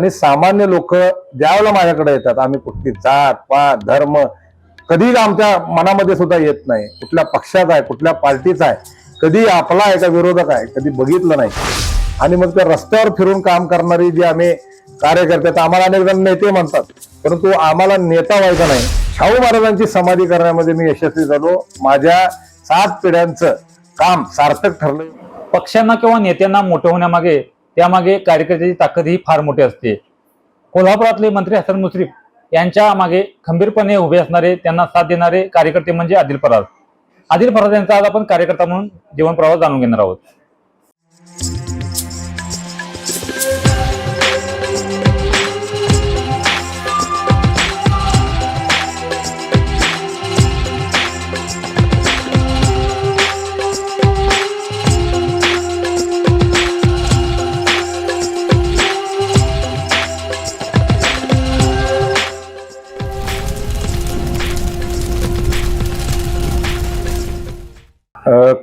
आणि सामान्य लोक ज्यावेळेला माझ्याकडे येतात आम्ही कुठली जात पात धर्म कधी आमच्या मनामध्ये सुद्धा येत नाही. कुठल्या पक्षाचा आहे कुठल्या पार्टीचा आहे कधी आपला आहे का विरोधक आहे कधी बघितलं नाही. आणि मग त्या रस्त्यावर फिरून काम करणारी जी आम्ही कार्यकर्ते तर आम्हाला अनेक जण नेते म्हणतात. परंतु आम्हाला नेता व्हायचा नाही. शाहू महाराजांची समाधी करण्यामध्ये मी यशस्वी झालो. माझ्या सात पिढ्यांचं काम सार्थक ठरलं पक्षांना किंवा नेत्यांना मोठं होण्यामागे त्यामागे कार्यकर्त्याची ताकद ही फार मोठी असते. कोल्हापुरातले मंत्री हसन मुश्रीफ यांच्या मागे खंबीरपणे उभे असणारे त्यांना साथ देणारे कार्यकर्ते म्हणजे आदिल फराज आदिल फराज यांचा आज आपण कार्यकर्ता म्हणून जीवन प्रवास जाणून घेणार आहोत.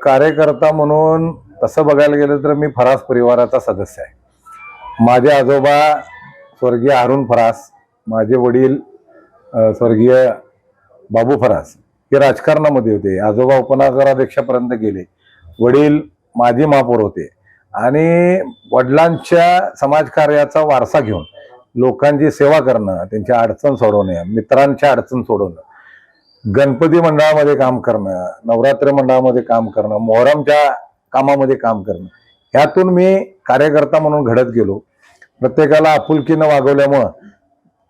कार्यकर्ता म्हणून तसं बघायला गेलं तर मी फरास परिवाराचा सदस्य आहे. माझे आजोबा स्वर्गीय अरुण फरास माझे वडील स्वर्गीय बाबू फरास हे राजकारणामध्ये होते. आजोबा उपनगराध्यक्षापर्यंत गेले. वडील माजी महापौर होते. आणि वडिलांच्या समाजकार्याचा वारसा घेऊन लोकांची सेवा करणं त्यांची अडचण सोडवणे मित्रांच्या अडचण सोडवणं गणपती मंडळामध्ये काम करणं नवरात्र मंडळामध्ये काम करणं मोहरमच्या कामामध्ये काम करणं ह्यातून मी कार्यकर्ता म्हणून घडत गेलो. प्रत्येकाला आपुलकीनं वागवल्यामुळं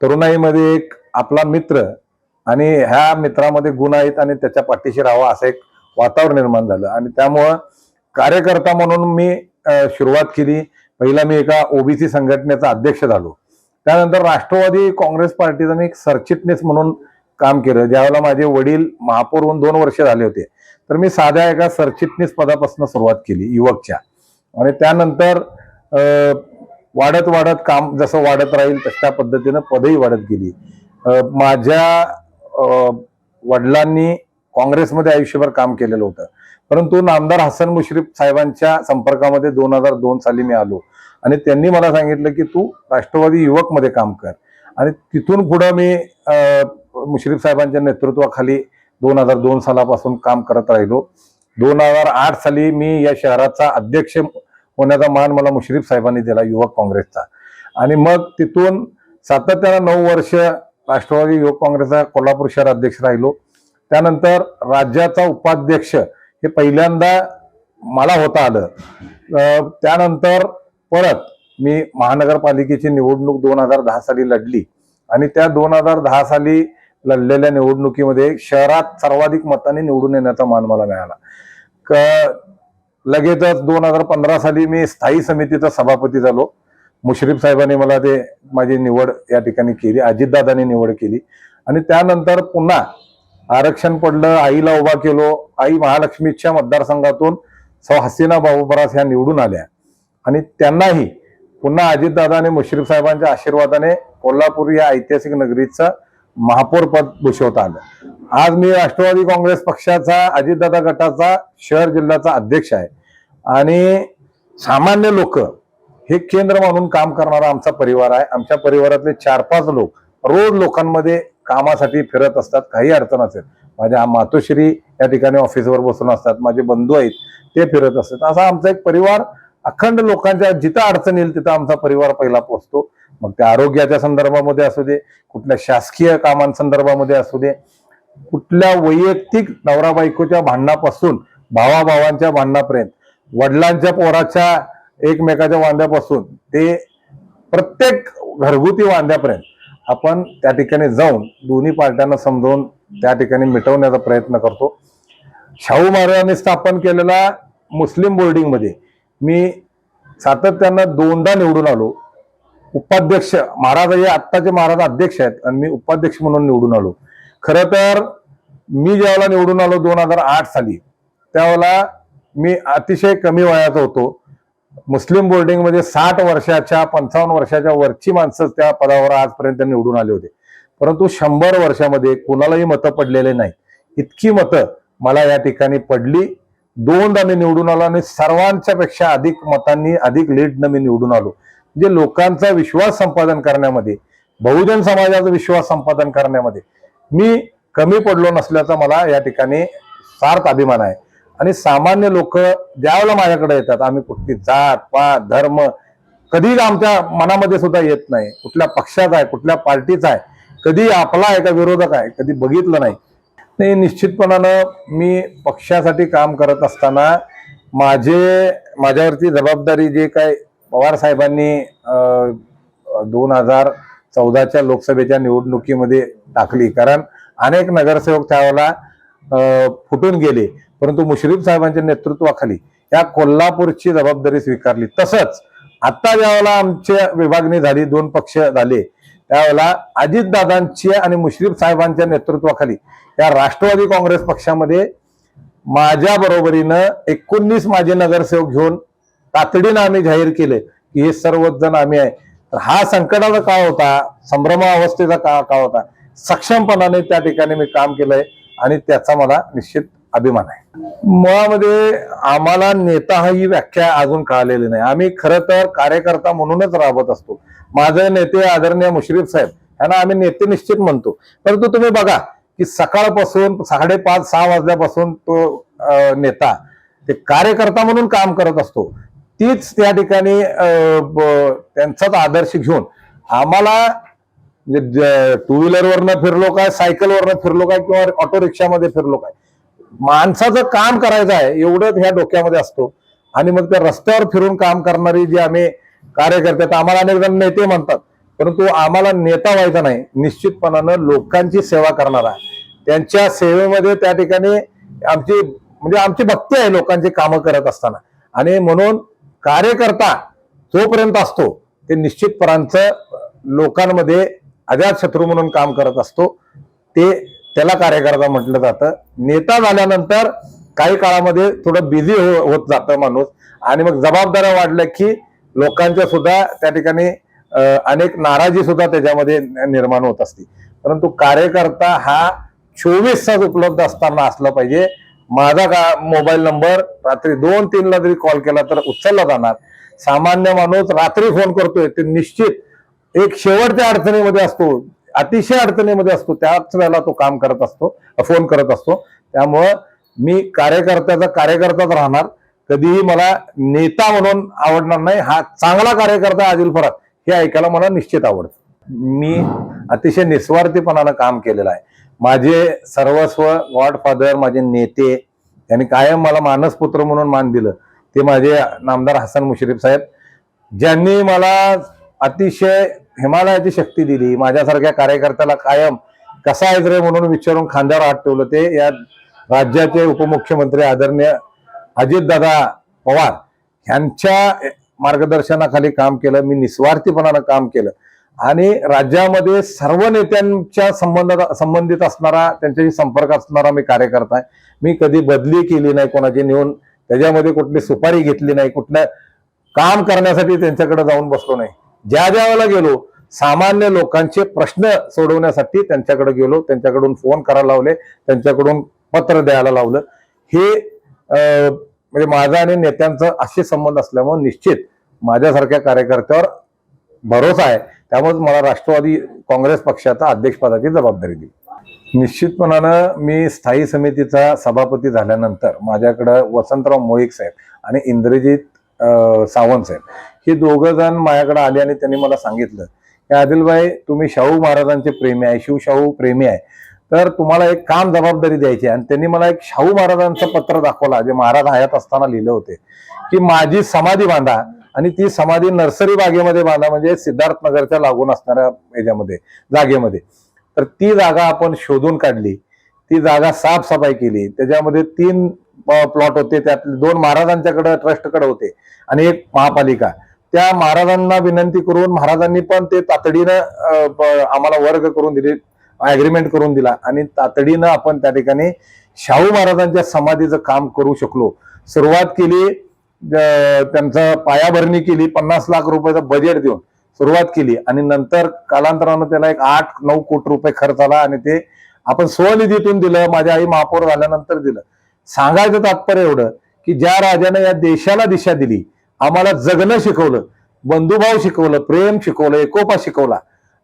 तरुणाईमध्ये एक आपला मित्र आणि ह्या मित्रामध्ये गुण आहेत आणि त्याच्या पाठीशी राहावा असं एक वातावरण निर्माण झालं. आणि त्यामुळं कार्यकर्ता म्हणून मी सुरुवात केली. पहिला मी एका ओबीसी संघटनेचा अध्यक्ष झालो. त्यानंतर राष्ट्रवादी काँग्रेस पार्टीचा मी एक सरचिटणीस म्हणून काम केलं. ज्यावेळेला माझे वडील महापौर होऊन दोन वर्ष झाले होते तर मी साध्या एका सरचिटणीस पदापासून सुरुवात केली युवकच्या. आणि त्यानंतर वाढत वाढत काम जसं वाढत राहील तशा पद्धतीनं पदही वाढत गेली. माझ्या वडिलांनी काँग्रेसमध्ये आयुष्यभर काम केलेलं होतं. परंतु नामदार हसन मुश्रीफ साहेबांच्या संपर्कामध्ये दोन हजार दोन साली मी आलो. आणि त्यांनी मला सांगितलं की तू राष्ट्रवादी युवकमध्ये काम कर. आणि तिथून पुढं मी मुश्रीफ साहेबांच्या नेतृत्वाखाली दोन हजार दोन सालापासून काम करत राहिलो. दोन हजार आठ साली मी या शहराचा अध्यक्ष होण्याचा मान मला मुश्रीफ साहेबांनी दिला युवक काँग्रेसचा. आणि मग तिथून सातत्यानं नऊ वर्ष राष्ट्रवादी युवक काँग्रेसचा कोल्हापूर शहर अध्यक्ष राहिलो. त्यानंतर राज्याचा उपाध्यक्ष हे पहिल्यांदा मला होता आलं. त्यानंतर परत मी महानगरपालिकेची निवडणूक दोन हजार दहा साली लढली. आणि त्या दोन हजार दहा साली लढलेल्या निवडणुकीमध्ये शहरात सर्वाधिक मताने निवडून येण्याचा मान मला मिळाला. क लगेचच दोन हजार पंधरा साली मी स्थायी समितीचा सभापती झालो. मुश्रीफ साहेबांनी मला ते माझी निवड या ठिकाणी केली अजितदादांनी निवड केली. आणि त्यानंतर पुन्हा आरक्षण पडलं आईला उभा केलो. आई महालक्ष्मीच्या मतदारसंघातून सौ हसीना बाबूपरास ह्या निवडून आल्या. आणि त्यांनाही पुन्हा अजितदादा आणि मुश्रीफ साहेबांच्या आशीर्वादाने कोल्हापूर या ऐतिहासिक नगरीचं महापौर पद भूषवता आलं. आज मी राष्ट्रवादी काँग्रेस पक्षाचा अजितदादा गटाचा शहर जिल्ह्याचा अध्यक्ष आहे. आणि सामान्य लोक हे केंद्र म्हणून काम करणारा आमचा परिवार आहे. आमच्या परिवारातले चार पाच लोक रोज लोकांमध्ये कामासाठी फिरत असतात. काही अडचण असेल. माझ्या मातोश्री या ठिकाणी ऑफिसवर बसून असतात. माझे बंधू आहेत ते फिरत असतात. असा आमचा एक परिवार अखंड लोकांच्या जिथं अडचण येईल तिथं आमचा परिवार पहिला पोहोचतो. मग त्या आरोग्याच्या संदर्भामध्ये असू दे कुठल्या शासकीय कामांसंदर्भामध्ये असू दे कुठल्या वैयक्तिक नवरा बायकोच्या भांडणापासून भावाभावांच्या भांडणापर्यंत वडिलांच्या पोराच्या एकमेकाच्या वांद्यापासून ते प्रत्येक घरगुती वांद्यापर्यंत आपण त्या ठिकाणी जाऊन दोन्ही पार्ट्यांना समजावून त्या ठिकाणी मिटवण्याचा प्रयत्न करतो. शाहू महाराजांनी स्थापन केलेला मुस्लिम बोर्डिंगमध्ये मी सातत्यानं दोनदा निवडून आलो. उपाध्यक्ष महाराज हे आत्ताचे महाराज अध्यक्ष आहेत आणि मी उपाध्यक्ष म्हणून निवडून आलो. खरं तर मी ज्यावेळेला निवडून आलो दोन हजार आठ साली त्यावेळेला मी अतिशय कमी वयाचा होतो. मुस्लिम बोर्डिंगमध्ये साठ वर्षाच्या पंचावन्न वर्षाच्या वरची माणसं त्या पदावर आजपर्यंत निवडून आले होते. परंतु शंभर वर्षामध्ये कोणालाही मतं पडलेले नाही. इतकी मतं मला या ठिकाणी पडली. दोनदा मी निवडून आलो आणि सर्वांच्या पेक्षा अधिक मतांनी अधिक लीडनं मी निवडून आलो. जे लोकांचा विश्वास संपादन करण्यामध्ये बहुजन समाजाचा विश्वास संपादन करण्यामध्ये मी कमी पडलो नसल्याचा मला या ठिकाणी सार्थ अभिमान आहे. आणि सामान्य लोक ज्यावेळेला माझ्याकडे येतात आम्ही कुठली जात पात धर्म कधी आमच्या मनामध्ये सुद्धा येत नाही. कुठल्या पक्षाचा आहे कुठल्या पार्टीचा आहे कधी आपला आहे का विरोधक आहे कधी बघितलं नाही. नाही निश्चितपणानं मी पक्षासाठी काम करत असताना माझे माझ्यावरती जबाबदारी जे काय पवार साहेबांनी दोन हजार चौदाच्या लोकसभेच्या निवडणुकीमध्ये टाकली. कारण अनेक नगरसेवक त्यावेळेला फुटून गेले. परंतु मुश्रीफ साहेबांच्या नेतृत्वाखाली या कोल्हापूरची जबाबदारी स्वीकारली. तसंच आता ज्यावेळेला आमच्या विभागणी झाली दोन पक्ष झाले त्यावेळेला अजितदादांची आणि मुश्रीफ साहेबांच्या नेतृत्वाखाली या राष्ट्रवादी काँग्रेस पक्षामध्ये माझ्या बरोबरीनं एकोणीस माझे नगरसेवक घेऊन तातडीनं आम्ही जाहीर केले की हे सर्वच जण आम्ही आहे. तर हा संकटाचा काळ होता संभ्रमावस्थेचा काळ काळ होता. सक्षमपणाने त्या ठिकाणी मी काम केलंय आणि त्याचा मला निश्चित अभिमान आहे. मुळामध्ये आम्हाला नेता ही व्याख्या अजून कळालेली नाही. आम्ही खरं तर कार्यकर्ता म्हणूनच राबत असतो. माझे नेते आदरणीय मुश्रीफ साहेब यांना आम्ही नेते निश्चित म्हणतो. परंतु तुम्ही बघा की सकाळपासून साडेपाच सहा वाजल्यापासून तो नेता ते कार्यकर्ता म्हणून काम करत असतो. तीच त्या ठिकाणी त्यांचाच आदर्श घेऊन आम्हाला म्हणजे, टू व्हीलरवरनं फिरलो काय सायकलवरनं फिरलो काय किंवा ऑटो रिक्षामध्ये फिरलो काय माणसाचं काम करायचं आहे एवढंच ह्या डोक्यामध्ये असतो. आणि मग त्या रस्त्यावर फिरून काम करणारी जी आम्ही कार्यकर्ते आम्हाला अनेक जण नेते म्हणतात. परंतु आम्हाला नेता व्हायचा नाही. निश्चितपणानं लोकांची सेवा करणारा त्यांच्या सेवेमध्ये त्या ठिकाणी आमची म्हणजे आमची भक्ती आहे लोकांची कामं करत असताना. आणि म्हणून कार्यकर्ता जोपर्यंत असतो ते निश्चितपणांचं लोकांमध्ये अजात शत्रू म्हणून काम करत असतो ते त्याला कार्यकर्ता म्हटलं जातं. नेता झाल्यानंतर काही काळामध्ये थोडं बिझी हो होत जातं माणूस. आणि मग जबाबदाऱ्या वाढल्या की लोकांच्या सुद्धा त्या ठिकाणी अनेक नाराजी सुद्धा त्याच्यामध्ये निर्माण होत असते. परंतु कार्यकर्ता हा चोवीस तास उपलब्ध असताना असला पाहिजे. माझा का मोबाईल नंबर रात्री दोन तीनला जरी कॉल केला तर उचलला जाणार. सामान्य माणूस रात्री फोन करतोय ते निश्चित एक शेवटच्या अडचणीमध्ये असतो अतिशय अडचणीमध्ये असतो त्याच वेळेला तो काम करत असतो फोन करत असतो. त्यामुळं मी कार्यकर्त्याचा कार्यकर्ताच राहणार. कधीही मला नेता म्हणून आवडणार नाही. हा चांगला कार्यकर्ता आदिल फरात हे ऐकायला मला निश्चित आवडतं. मी अतिशय निस्वार्थीपणानं काम केलेलं आहे. माझे सर्वस्व गॉडफादर माझे नेते यांनी कायम मला मानसपुत्र म्हणून मान दिलं. ते माझे नामदार हसन मुश्रीफ साहेब ज्यांनी मला अतिशय हिमालयाची शक्ती दिली माझ्यासारख्या कार्यकर्त्याला कायम कसा आहे रे म्हणून विचारून खांद्यावर हात ठेवलं. ते या राज्याचे उपमुख्यमंत्री आदरणीय अजितदादा पवार यांच्या मार्गदर्शनाखाली काम केलं मी निस्वार्थीपणानं काम केलं. आणि राज्यामध्ये सर्व नेत्यांच्या संबंध संबंधित असणारा त्यांच्याशी संपर्क असणारा मी कार्यकर्ता आहे. मी कधी बदली केली नाही कोणाची नेऊन त्याच्यामध्ये कुठली सुपारी घेतली नाही कुठलं काम करण्यासाठी त्यांच्याकडे जाऊन बसलो नाही. ज्या ज्या वेळेला गेलो सामान्य लोकांचे प्रश्न सोडवण्यासाठी त्यांच्याकडे गेलो त्यांच्याकडून फोन करायला लावले त्यांच्याकडून पत्र द्यायला लावलं. हे म्हणजे माझा आणि नेत्यांचा असे संबंध असल्यामुळे निश्चित माझ्यासारख्या कार्यकर्त्यावर भरोसा आहे. त्यामुळेच मला राष्ट्रवादी काँग्रेस पक्षाचा अध्यक्षपदाची जबाबदारी दिली. निश्चितपणानं मी स्थायी समितीचा सभापती झाल्यानंतर माझ्याकडं वसंतराव मोळीक साहेब आणि इंद्रजित सावंत साहेब हे दोघं जण माझ्याकडे आले आणि त्यांनी मला सांगितलं की आदिलबाई तुम्ही शाहू महाराजांचे प्रेमी आहे शिवशाहू प्रेमी आहे. तर तुम्हाला एक काम जबाबदारी द्यायची आहे. आणि त्यांनी मला एक शाहू महाराजांचं पत्र दाखवला. जे महाराज हयात असताना लिहिलं होते की माझी समाधी बांधा आणि ती समाधी नर्सरी बागेमध्ये बांधा म्हणजे सिद्धार्थ नगरच्या लागून असणाऱ्या याच्यामध्ये जागेमध्ये. तर ती जागा आपण शोधून काढली. ती जागा साफसफाई केली. त्याच्यामध्ये तीन प्लॉट होते. त्यातले दोन महाराजांच्याकडे ट्रस्टकडे होते. आणि एक महापालिका. त्या महाराजांना विनंती करून महाराजांनी पण ते तातडीनं आम्हाला वर्ग करून दिले अग्रीमेंट करून दिला. आणि तातडीनं आपण त्या ठिकाणी शाहू महाराजांच्या समाधीचं काम करू शकलो. सुरुवात केली त्यांचं पायाभरणी केली पन्नास लाख रुपयाचं बजेट देऊन सुरुवात केली. आणि नंतर कालांतरानं त्याला एक आठ नऊ कोटी रुपये खर्च आला आणि ते आपण स्वनिधीतून दिलं माझ्या आई महापौर झाल्यानंतर दिलं. सांगायचं तात्पर्य एवढं की ज्या राजाने या देशाला दिशा दिली आम्हाला जगणं शिकवलं बंधुभाव शिकवलं प्रेम शिकवलं एकोपा शिकवला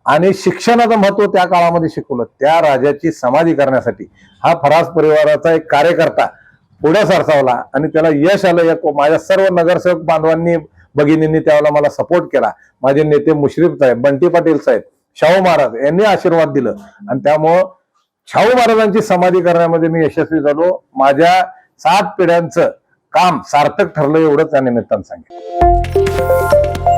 आणि शिक्षणाचं महत्त्व त्या काळामध्ये शिकवलं त्या राजाची समाधी करण्यासाठी. हा फरास परिवाराचा एक कार्यकर्ता पुढे सरसावला आणि त्याला यश आलं या माझ्या सर्व नगरसेवक बांधवांनी भगिनींनी त्यावेळेला मला सपोर्ट केला. माझे नेते मुश्रीफ साहेब बंटी पाटील साहेब शाहू महाराज यांनी आशीर्वाद दिलं. आणि त्यामुळं शाहू महाराजांची समाधी करण्यामध्ये मी यशस्वी झालो. माझ्या सात पिढ्यांचं काम सार्थक ठरलं एवढंच त्या निमित्तानं सांगितलं